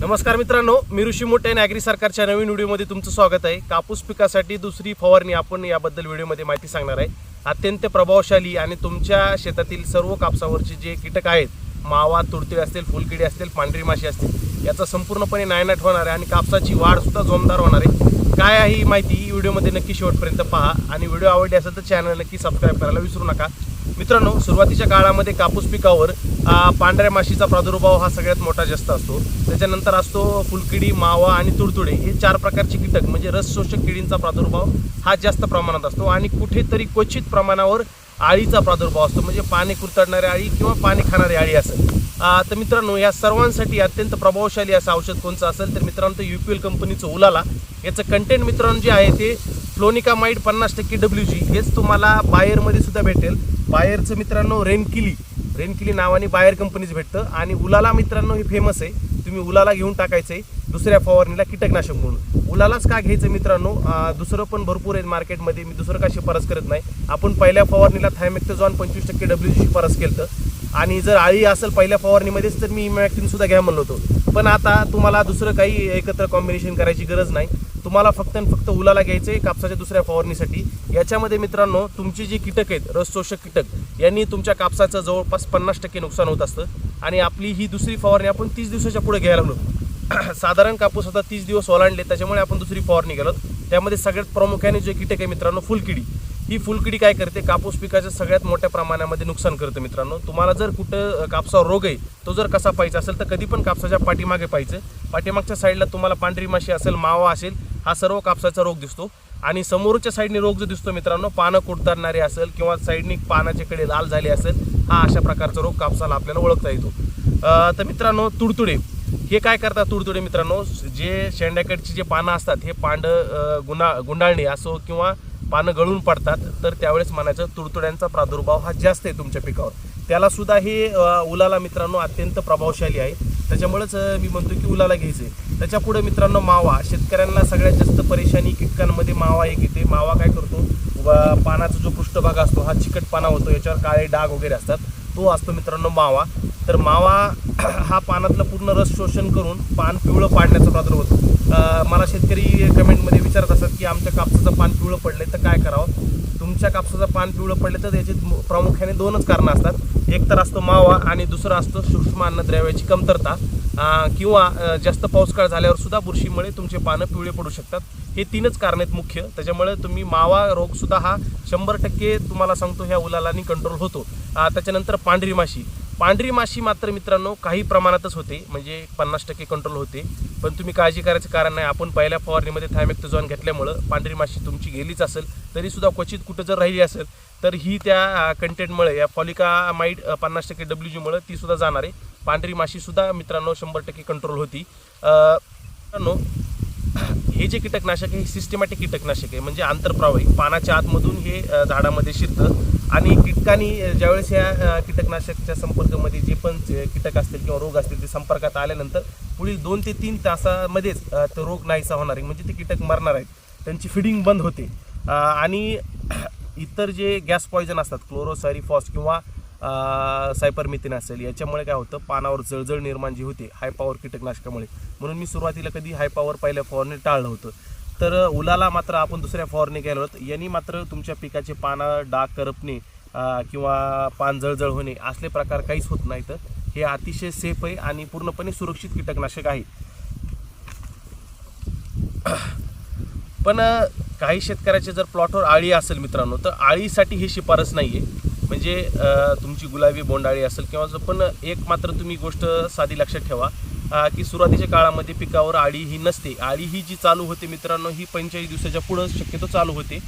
नमस्कार मित्रांनो मी ऋषी मोठे आणि सरकारच्या नवीन व्हिडिओमध्ये तुमचं स्वागत आहे. कापूस पिकासाठी दुसरी फवारणी आपण याबद्दल व्हिडिओमध्ये माहिती सांगणार आहे. अत्यंत प्रभावशाली आणि तुमच्या शेतातील सर्व कापसावरचे जे कीटक आहेत मावा तुडतुळे असतील फुलकिडी असतील पांढरी माशी असतील याचा संपूर्णपणे नायनाट होणार आहे आणि कापसाची वाढसुद्धा जोमदार होणार आहे. काय आहे ही माहिती ही व्हिडिओमध्ये नक्की शेवटपर्यंत पहा आणि व्हिडिओ आवडली असेल तर चॅनल नक्की सबस्क्राईब करायला विसरू नका. मित्रांनो सुरुवातीच्या काळामध्ये कापूस पिकावर पांढऱ्या माशीचा प्रादुर्भाव हा सगळ्यात मोठा जास्त असतो. त्याच्यानंतर असतो फुलकिडी मावा आणि तुडतुडे हे चार प्रकारचे कीटक म्हणजे रसशोषक किडींचा प्रादुर्भाव हा जास्त प्रमाणात असतो आणि कुठेतरी क्वचित प्रमाणावर आळीचा प्रादुर्भाव असतो म्हणजे पाणी कुरतडणारी आळी किंवा पाणी खाणारी आळी असेल. तर मित्रांनो या सर्वांसाठी अत्यंत प्रभावशाली असं औषध कोणचं असेल तर मित्रांनो ते एल कंपनीचं उलाला. याचं कंटेंट मित्रांनो जे आहे ते फ्लोनिकामाइड पन्नास टक्के डब्ल्यू जी हेच तुम्हाला बायरमध्ये सुद्धा भेटेल. बायरचं मित्रांनो रेनकिली रेनकिली नावाने बायर कंपनीचं भेटतं. आणि उलाला मित्रांनो हे फेमस आहे. तुम्ही उलाला घेऊन टाकायचं आहे दुसऱ्या फवारणीला कीटकनाशक म्हणून. उलालाच का घ्यायचं मित्रांनो? दुसरं पण भरपूर आहे मार्केटमध्ये. मी दुसरं का शिफारस करत नाही. आपण पहिल्या फवारणीला थायमेक्टोझॉन पंचवीस टक्के डब्ल्यू जी शिफारस केलं आणि जर आळी असेल पहिल्या फवारणीमध्येच तर मी इमॅक्टिन सुद्धा घ्या म्हणलो होतो. पण आता तुम्हाला दुसरं काही एकत्र कॉम्बिनेशन करायची गरज नाही. तुम्हाला फक्त आणि फक्त उलाला घ्यायचं आहे कापसाच्या दुसऱ्या फवारणीसाठी. याच्यामध्ये मित्रांनो तुमची जी कीटक आहेत रसशोषक कीटक यांनी तुमच्या कापसाचं जवळपास पन्नास टक्के नुकसान होत असतं. आणि आपली ही दुसरी फवारणी आपण तीस दिवसाच्या पुढे घ्यायला लागलो. साधारण कापूस आता तीस दिवस ओलांडले त्याच्यामुळे आपण दुसरी फवारणी गेलो त्यामध्ये सगळ्यात प्रामुख्याने जे कीटक आहे मित्रांनो फुलकिडी. ही फुलकिडी काय करते? कापूस पिकाचं सगळ्यात मोठ्या प्रमाणामध्ये नुकसान करतं मित्रांनो. तुम्हाला जर कुठं कापसावर रोग आहे तो जर कसा पाहिजे असेल तर कधी पण कापसाच्या पाठीमागे पाहिजे पाठीमागच्या साईडला तुम्हाला पांढरी माशी असेल मावा असेल हा सर्व कापसाचा रोग दिसतो. आणि समोरच्या साईडने रोग जो दिसतो मित्रांनो पानं कुडतारणारे असेल किंवा साईडने पानाचे कडे लाल झाले असेल हा अशा प्रकारचा रोग कापसाला आपल्याला ओळखता येतो. तर मित्रांनो तुडतुडे. हे काय करतात तुडतुडे मित्रांनो? जे शेंड्याकडची जे पानं असतात हे पांड गुंडा गुंडाळणे असो किंवा पानं गळून पडतात तर त्यावेळेस म्हणायचं तुडतुड्यांचा प्रादुर्भाव हा जास्त आहे तुमच्या पिकावर. त्याला सुद्धा हे उलाला मित्रांनो अत्यंत प्रभावशाली आहे. त्याच्यामुळेच मी म्हणतो की उलाला घ्यायचं आहे त्याच्यापुढे मित्रांनो मावा. शेतकऱ्यांना सगळ्यात जास्त परेशानी कीटकांमध्ये मावा एक येते. मावा काय करतो? व पानाचा जो पृष्ठभाग असतो हा चिकटपाना होतो. याच्यावर काळे डाग वगैरे असतात. तो असतो मित्रांनो मावा. तर मावा हा पानातलं पूर्ण रस शोषण करून पान पिवळं पाडण्याचा प्रादुर्भाव होतो. मला शेतकरी कमेंटमध्ये विचारत असतात की आमच्या कापसाचं पान पिवळं पडलंय तर काय करावं? तुमच्या कापसाचं पान पिवळं पडलं तर याचे प्रामुख्याने दोनच कारणं असतात. एक तर असतो मावा आणि दुसरं असतं सूक्ष्म अन्नद्रव्याची कमतरता. किंवा जास्त पाऊसकाळ झाल्यावर सुद्धा बुरशीमुळे तुमचे पानं पिवळे पडू शकतात. हे तीनच कारण आहेत मुख्य. त्याच्यामुळे तुम्ही मावा रोगसुद्धा हा शंभर टक्के तुम्हाला सांगतो ह्या उलालानी कंट्रोल होतो. त्याच्यानंतर पांढरी माशी. पांढरी माशी मात्र मित्रांनो काही प्रमाणातच होते म्हणजे पन्नास टक्के कंट्रोल होते. पण तुम्ही काळजी करायचं कारण नाही आपण पहिल्या फवारणीमध्ये थायमेक्टोझॉन घेतल्यामुळं पांढरी माशी तुमची गेलीच असेल तरीसुद्धा क्वचित कुठं जर राहिली असेल तर ही त्या कंटेंटमुळे या फॉलिका माईड पन्नास टक्के डब्ल्यू जीमुळे तीसुद्धा जाणार आहे. पांढरी माशीसुद्धा मित्रांनो शंभर टक्के कंट्रोल होती. मित्रांनो हे जे कीटकनाशक आहे हे सिस्टमॅटिक कीटकनाशक आहे. म्हणजे आंतरप्रवाही पानाच्या आतमधून हे झाडामध्ये शिरतं. आणि कीटकांनी ज्यावेळेस या कीटकनाशकच्या संपर्कामध्ये जे पण कीटक असतील किंवा रोग असतील ते संपर्कात आल्यानंतर पुढील दोन ते तीन तासामध्येच तो रोग नाहीसा होणार आहे. म्हणजे ते कीटक मरणार आहेत. त्यांची फिडिंग बंद होते. आणि इतर जे गॅस पॉयझन असतात क्लोरोसॅरिफॉस किंवा सायपरमिथिन असेल. याच्यामुळे काय होतं पानावर जळजळ निर्माण जी होते हाय पॉवर कीटकनाशकामुळे. म्हणून मी सुरुवातीला कधी हाय पॉवर पहिल्या फॉरने टाळलं होतं. तर उलाला मात्र आपण दुसऱ्या फॉरने गेलो होतो. यांनी मात्र तुमच्या पिकाचे पानं डाग करपणे किंवा पान जळजळ होणे असले प्रकार काहीच होत नाही तर हे अतिशय सेफ आहे आणि पूर्णपणे सुरक्षित कीटकनाशक आहे. पण काही शेतकऱ्याचे जर प्लॉटवर आळी असेल मित्रांनो तर आळीसाठी ही शिफारस नाही आहे म्हणजे तुमची गुलाबी बोंडाळी असेल किंवा जो- पण एक मात्र तुम्ही गोष्ट साधी लक्षात ठेवा की सुरुवातीच्या काळामध्ये पिकावर आळी ही नसते. आळी ही जी चालू होते मित्रांनो ही पंचेचाळीस दिवसाच्या पुढं शक्यतो चालू होते.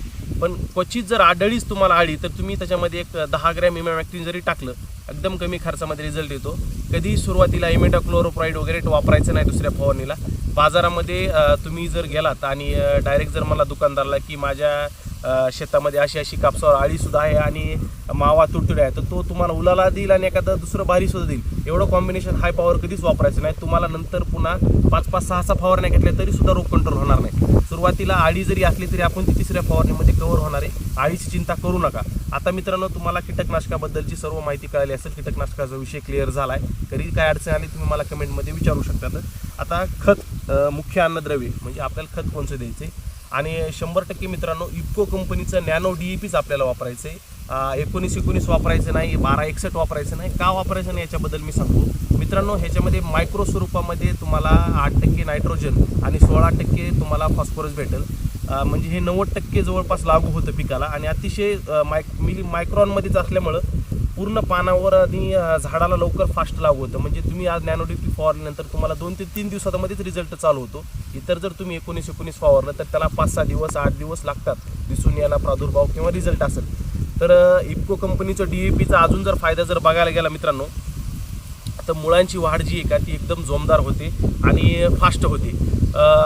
पण क्वचित जर आढळीच तुम्हाला आळी तर तुम्ही त्याच्यामध्ये एक दहा ग्रॅम इमॅमॅक्टिन जरी टाकलं एकदम कमी खर्चामध्ये रिझल्ट येतो. कधीही सुरुवातीला इमेटाक्लोरोप्राईड वगैरे वापरायचं नाही दुसऱ्या फवारणीला. बाजारामध्ये तुम्ही जर गेलात आणि डायरेक्ट जर मला दुकानदारला की माझ्या शेतामध्ये अशी अशी कापसावर आळीसुद्धा आहे आणि मावा तुडतुड्या आहे. तर तो तुम्हाला उलाला देईल आणि एखादं दुसरं भारीसुद्धा देईल. एवढं कॉम्बिनेशन हाय पॉवर कधीच वापरायचं नाही. तुम्हाला नंतर पुन्हा पाच पाच सहा सहा फवारण्या घेतल्या तरी सुद्धा रोग कंट्रोल होणार नाही. सुरुवातीला आळी जरी असली तरी आपण ती तिसऱ्या फवारणीमध्ये कव्हर होणार आहे. आळीची चिंता करू नका. आता मित्रांनो तुम्हाला कीटकनाशकाबद्दलची सर्व माहिती कळाली असेल कीटकनाशकाचा विषय क्लिअर झाला आहे तरी काय अडचण आली तुम्ही मला कमेंटमध्ये विचारू शकता. आता खत मुख्य अन्नद्रव्य म्हणजे आपल्याला खत कोणचं आहे आणि शंभर टक्के मित्रांनो इफको कंपनीचं नॅनो डी ई पीच आपल्याला वापरायचं आहे. एकोणीस एकोणीस वापरायचं नाही बारा एकसष्ट वापरायचं नाही. का वापरायचं नाही याच्याबद्दल मी सांगतो. मित्रांनो ह्याच्यामध्ये मायक्रो स्वरूपामध्ये तुम्हाला आठ टक्के नायट्रोजन आणि सोळा टक्के तुम्हाला फॉस्फरस भेटेल. म्हणजे हे नव्वद टक्के जवळपास लागू होतं पिकाला. आणि अतिशय मायक मिली मायक्रॉनमध्येच असल्यामुळं पूर्ण पानावर आणि झाडाला लवकर फास्ट लागू होतं. म्हणजे तुम्ही आज नॅनो डी पी फवारल्यानंतर तुम्हाला दोन ते तीन दिवसामध्येच रिझल्ट चालू होतो. इतर जर तुम्ही एकोणीस एकोणीस फवारलं तर त्याला पाच सहा दिवस आठ दिवस लागतात. दिसून यायला प्रादुर्भाव किंवा रिझल्ट असेल. तर अ, कंपनीचं डी ए पीचा अजून जर फायदा जर बघायला गेला मित्रांनो तर मुळांची वाढ जी आहे का ती एकदम जोमदार होते आणि फास्ट होते.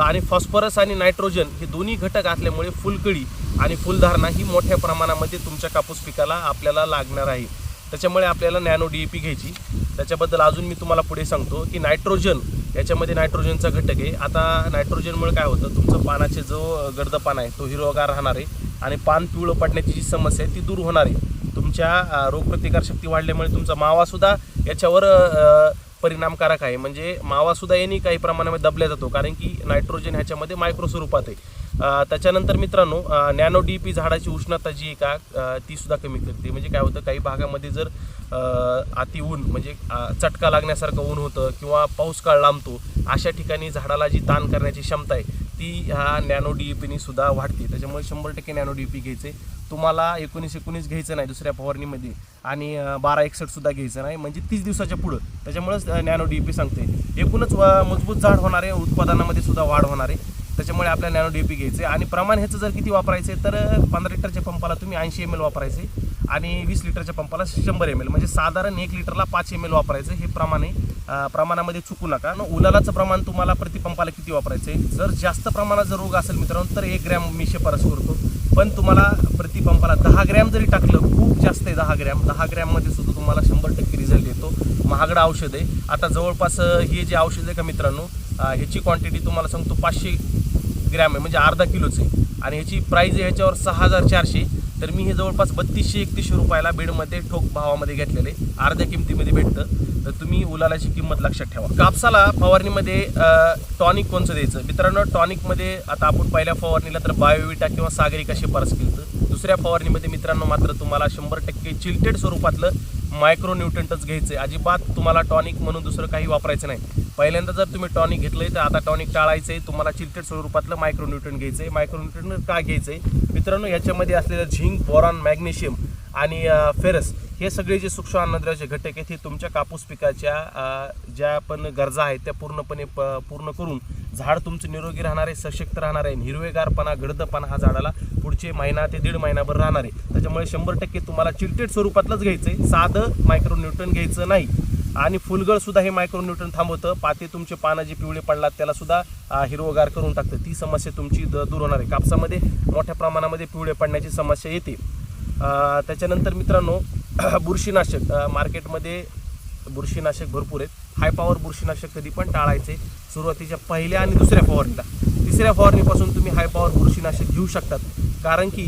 आणि फॉस्फरस आणि नायट्रोजन हे दोन्ही घटक असल्यामुळे फुलकळी आणि फुलधारणा ही मोठ्या प्रमाणामध्ये तुमच्या कापूस पिकाला आपल्याला लागणार आहे. त्याच्यामुळे आपल्याला नॅनो डी ए पी घ्यायची. त्याच्याबद्दल अजून मी तुम्हाला पुढे सांगतो की नायट्रोजन याच्यामध्ये नायट्रोजनचा घटक आहे. आता नायट्रोजनमुळे काय होतं तुमचं पानाचे जो गर्द पान आहे तो हिरवगार राहणार आहे आणि पान पिवळं पडण्याची जी समस्या आहे ती दूर होणार आहे. तुमच्या रोगप्रतिकारशक्ती वाढल्यामुळे तुमचा मावासुद्धा याच्यावर परिणामकारक आहे. म्हणजे मावासुद्धा यांनी काही प्रमाणामध्ये दबल्या जातो कारण की नायट्रोजन ह्याच्यामध्ये मायक्रो स्वरूपात आहे. त्याच्यानंतर मित्रांनो नॅनो डी पी झाडाची उष्णता जी आहे का तीसुद्धा ती सुद्धा कमी करते. म्हणजे काय होतं काही भागामध्ये जर अति ऊन म्हणजे चटका लागण्यासारखं ऊन होतं किंवा पाऊस काळ लांबतो अशा ठिकाणी झाडाला जी ताण करण्याची क्षमता आहे ती ह्या नॅनो डी पीनी सुद्धा वाढते. त्याच्यामुळे शंभर टक्के नॅनो डी पी घ्यायचे. तुम्हाला एकोणीस एकोणीस घ्यायचं नाही दुसऱ्या फवारणीमध्ये आणि बारा एकसठ सुद्धा घ्यायचं नाही म्हणजे तीस दिवसाच्या पुढं. त्याच्यामुळेच नॅनो डी पी सांगते एकूणच मजबूत झाड होणार आहे उत्पादनामध्ये सुद्धा वाढ होणार. आहे त्याच्यामुळे आपल्या नॅनो डी पी घ्यायचे आणि प्रमाण ह्याचं जर किती वापरायचे तर पंधरा लिटरच्या पंपाला तुम्ही ऐंशी एम एल वापरायचे आणि वीस लिटरच्या पंपाला शंभर एम एल. म्हणजे साधारण एक लिटरला पाच एम एल वापरायचं हे प्रमाण आहे. प्रमाणामध्ये चुकू नका. न उलालाचं प्रमाण तुम्हाला प्रति पंपाला किती वापरायचं आहे जर जास्त प्रमाणात जर रोग असेल मित्रांनो तर एक ग्रॅम मी शिफारस करतो. पण तुम्हाला प्रति पंपाला दहा ग्रॅम जरी टाकलं खूप जास्त आहे दहा ग्रॅम. दहा ग्रॅममध्ये सुद्धा तुम्हाला शंभर टक्के रिझल्ट येतो. महागडं औषध आहे. आता जवळपास हे जे औषध आहे का मित्रांनो ह्याची क्वांटिटी तुम्हाला सांगतो पाचशे ग्रॅम आहे म्हणजे अर्धा किलोचं आहे. आणि ह्याची प्राईज आहे ह्याच्यावर सहा हजार चारशे. तर मी हे जवळपास बत्तीसशे एकतीसशे रुपयाला बेडमध्ये ठोक भावामध्ये घेतलेले अर्ध्या किमतीमध्ये भेटतं. तर तुम्ही उलालाची किंमत लक्षात ठेवा. कापसाला फवारणीमध्ये टॉनिक कोणचं द्यायचं? मित्रांनो टॉनिकमध्ये आता आपण पहिल्या फवारणीला तर बायोविटा किंवा सागरिका कसे परस तर दुसऱ्या फवारणीमध्ये मित्रांनो मात्र तुम्हाला शंभर टक्के चिल्टेड स्वरूपातलं मायक्रो न्यूट्रंटच घ्यायचं. आहे अजिबात तुम्हाला टॉनिक म्हणून दुसरं काही वापरायचं नाही. पहिल्यांदा जर तुम्ही टॉनिक घेतलंय तर आता टॉनिक टाळायचं आहे तुम्हाला चिलटेड स्वरूपातलं मायक्रो न्यूट्रन घ्यायचं आहे मायक्रो न्यूट्रन का घ्यायचं आहे मित्रांनो याच्यामध्ये असलेलं झिंक बोरॉन मॅग्नेशियम आणि फेरस हे सगळे जे सूक्ष्म अन्नद्रव्याचे घटक आहेत हे तुमच्या कापूस पिकाच्या ज्या पण गरजा आहेत त्या पूर्णपणे प- पूर्ण करून झाड तुमचं निरोगी राहणार आहे सशक्त राहणार आहे हिरवेगारपणा गडदपणा हा झाडाला पुढचे महिना ते दीड महिनाभर राहणार आहे. त्याच्यामुळे शंभर टक्के तुम्हाला चिलटेड स्वरूपातलंच घ्यायचं आहे साधं मायक्रोन्यूट्रन घ्यायचं नाही. आणि फुलगळसुद्धा हे मायक्रो न्यूट्रन थांबवतं. पाते तुमचे पानं जे पिवळे पडलात त्यालासुद्धा हिरवगार करून टाकतं. ती समस्या तुमची द- दूर होणार आहे. कापसामध्ये मोठ्या प्रमाणामध्ये पिवळे पडण्याची समस्या येते. त्याच्यानंतर मित्रांनो बुरशीनाशक मार्केटमध्ये बुरशीनाशक भरपूर आहेत. हाय पॉवर बुरशीनाशक कधी पण टाळायचे. सुरुवातीच्या पहिल्या आणि दुसऱ्या फवारणीला. तिसऱ्या फवारणीपासून तुम्ही हाय पॉवर बुरशीनाशक घेऊ शकतात. कारण की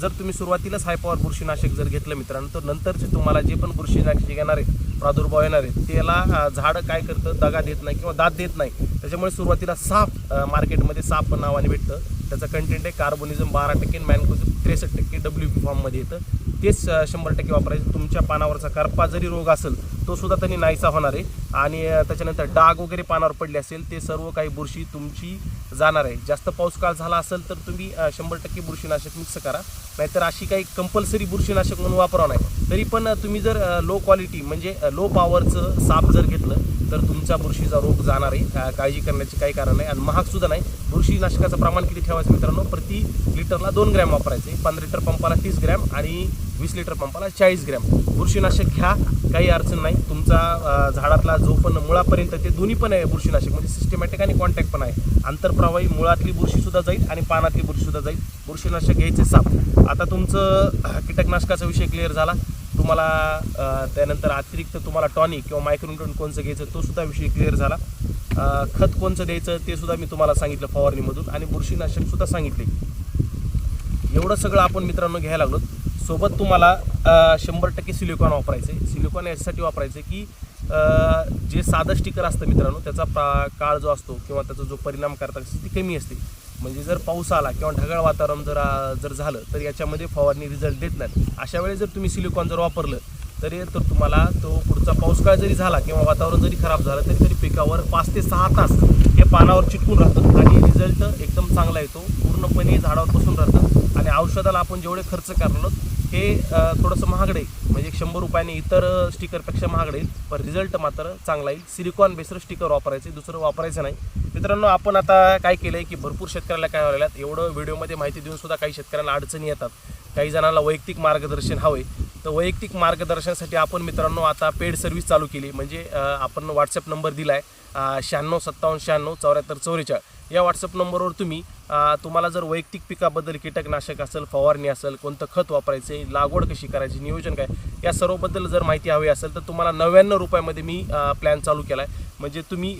जर तुम्ही सुरुवातीलाच हाय पॉवर बुरशीनाशक जर घेतलं मित्रांनो तर नंतरचे तुम्हाला जे पण बुरशीनाशक येणार आहे प्रादुर्भाव येणार आहे त्याला झाडं काय करतं? दगा देत नाही किंवा दात देत नाही. त्याच्यामुळे सुरुवातीला साप मार्केटमध्ये साप नावाने भेटतं. त्याचं कंटेंट आहे कार्बोनिझम बारा टक्के मॅनकोझम त्रेसष्ट टक्के डब्ल्यू पी फॉर्ममध्ये येतं. तेच शंभर टक्के वापरायचं. तुमच्या पानावरचा करपा जरी रोग असेल तो सुद्धा त्यांनी नाहीसा होणार आहे. आणि त्याच्यानंतर डाग वगैरे पानावर पडले असेल ते सर्व काही बुरशी तुमची जाणार आहे. जास्त पाऊस काळ झाला असेल तर तुम्ही शंभर टक्के बुरशीनाशक मिक्स करा. नाहीतर अशी काही कंपल्सरी बुरशीनाशक म्हणून वापरावं नाही. तरी पण तुम्ही जर लो क्वालिटी म्हणजे लो पॉवरचं साप जर घेतलं तर तुमचा बुरशीचा रोग जाणार आहे. काळजी करण्याचे काही कारण नाही. आणि महाग सुद्धा नाही. बुरशीनाशकाचं प्रमाण किती ठेवायचं मित्रांनो? प्रति लिटरला दोन ग्रॅम वापरायचे पंधरा लिटर पंपाला तीस ग्रॅम आणि वीस लिटर पंपाला चाळीस ग्रॅम. बुरशीनाशक घ्या. काही अडचण नाही. तुमचा झाडातला जो पण मुळापर्यंत ते दोन्ही पण आहे बुरशीनाशक. म्हणजे सिस्टमॅटिक आणि कॉन्टॅक्ट पण आहे. आंतरप्रवाही मुळातली बुरशीसुद्धा जाईल आणि पानातली बुरशीसुद्धा जाईल. बुरशीनाशक घ्यायचे साप. आता तुमचं कीटकनाशकाचा विषय क्लिअर झाला. तुम्हाला त्यानंतर अतिरिक्त तुम्हाला टॉनिक किंवा मायक्रोन्यूट्रन कोणचं घ्यायचं तो सुद्धा विषय क्लिअर झाला. खत कोणचं द्यायचं ते सुद्धा मी तुम्हाला सांगितलं फवारणीमधून आणि बुरशीनाशक सुद्धा सांगितले. एवढं सगळं आपण मित्रांनो घ्यायला लागलो सोबत तुम्हाला शंभर टक्के सिलिकॉन वापरायचं आहे सिलिकॉन याच्यासाठी वापरायचं आहे की जे साधं स्टिकर असतं मित्रांनो त्याचा प्रा काळ जो असतो किंवा त्याचा जो परिणाम करता ती कमी असते. म्हणजे जर पाऊस आला किंवा ढगाळ वातावरण जर जर झालं तर याच्यामध्ये फवारणी रिझल्ट देत नाही अशा वेळेस जर तुम्ही सिलिकॉन जर वापरलं तरी तर तुम्हाला तो पुढचा पाऊस काळ जरी झाला किंवा वातावरण जरी खराब झालं तरी तरी पिकावर पाच ते सहा तास हे पानावर चिटकून राहतं आणि रिझल्ट एकदम चांगला येतो. पूर्णपणे झाडावर बसून राहतं. आणि औषधाला आपण जेवढे खर्च करणार हे थोडंसं महागडे आहे. म्हणजे शंभर रुपयाने इतर स्टिकरपेक्षा महागडे येईल. पण रिझल्ट मात्र चांगला येईल. सिलिकॉन बेसर स्टिकर वापरायचे दुसरं वापरायचं नाही. मित्रांनो आपण आता काय केलं आहे की भरपूर शेतकऱ्याला काय व्हायला एवढं व्हिडिओमध्ये माहिती देऊन सुद्धा काही शेतकऱ्यांना अडचणी येतात. काही जणांना वैयक्तिक मार्गदर्शन हवे तर वैयक्तिक मार्गदर्शनासाठी आपण मित्रांनो आता पेड सर्व्हिस चालू केली. म्हणजे आपण व्हॉट्सअप नंबर दिला आहे शहाण्णव सत्तावन्न शहाण्णव चौऱ्याहत्तर चौवेचाळीस या व्हॉट्सअप नंबरवर तुम्ही तुम्हाला जर वैयक्तिक पिकाबद्दल कीटकनाशक असेल फवारणी असेल कोणतं खत वापरायचे लागवड कशी करायची नियोजन काय या सर्वबद्दल जर माहिती हवी असेल तर तुम्हाला नव्याण्णव रुपयामध्ये मी प्लॅन चालू केला आहे म्हणजे तुम्ही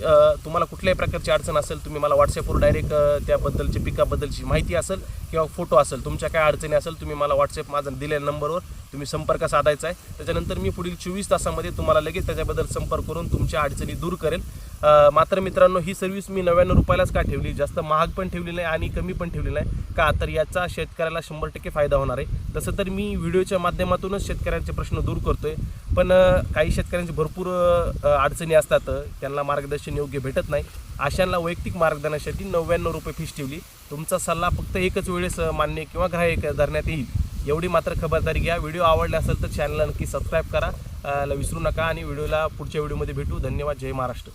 तुम्हाला कुठल्याही प्रकारची अडचण असेल तुम्ही मला व्हॉट्सअपवर डायरेक्ट त्याबद्दलची पिकाबद्दलची माहिती असेल किंवा फोटो असेल तुमच्या काय अडचणी असेल तुम्ही मला व्हॉट्सअप माझा दिलेल्या नंबरवर तुम्ही संपर्क साधायचा आहे. त्याच्यानंतर मी पुढील चोवीस तासामध्ये तुम्हाला लगेच त्याच्याबद्दल संपर्क करून तुमच्या अडचणी दूर करेल. मात्र मित्रांनो ही सर्व्हिस मी नव्याण्णव रुपयालाच का ठेवली? जास्त महाग पण ठेवली नाही आणि कमी पण ठेवली नाही का? तर याचा शेतकऱ्याला शंभर टक्के फायदा होणार आहे. तसं तर मी व्हिडिओच्या माध्यमातूनच शेतकऱ्यांचे प्रश्न दूर करतोय. पण काही शेतकऱ्यांचे भरपूर अडचणी असतात. त्यांना मार्गदर्शन योग्य भेटत नाही. अशांना वैयक्तिक मार्गदर्शनासाठी नव्याण्णव रुपये फीस ठेवली. तुमचा सल्ला फक्त एकच वेळेस मान्य किंवा ग्राह्य धरण्यात येईल. एवढी मात्र खबरदारी घ्या. व्हिडिओ आवडला असेल तर चॅनलला नक्की सबस्क्राईब करा. विसरू नका आणि व्हिडिओला पुढच्या व्हिडिओमध्ये भेटू. धन्यवाद. जय महाराष्ट्र.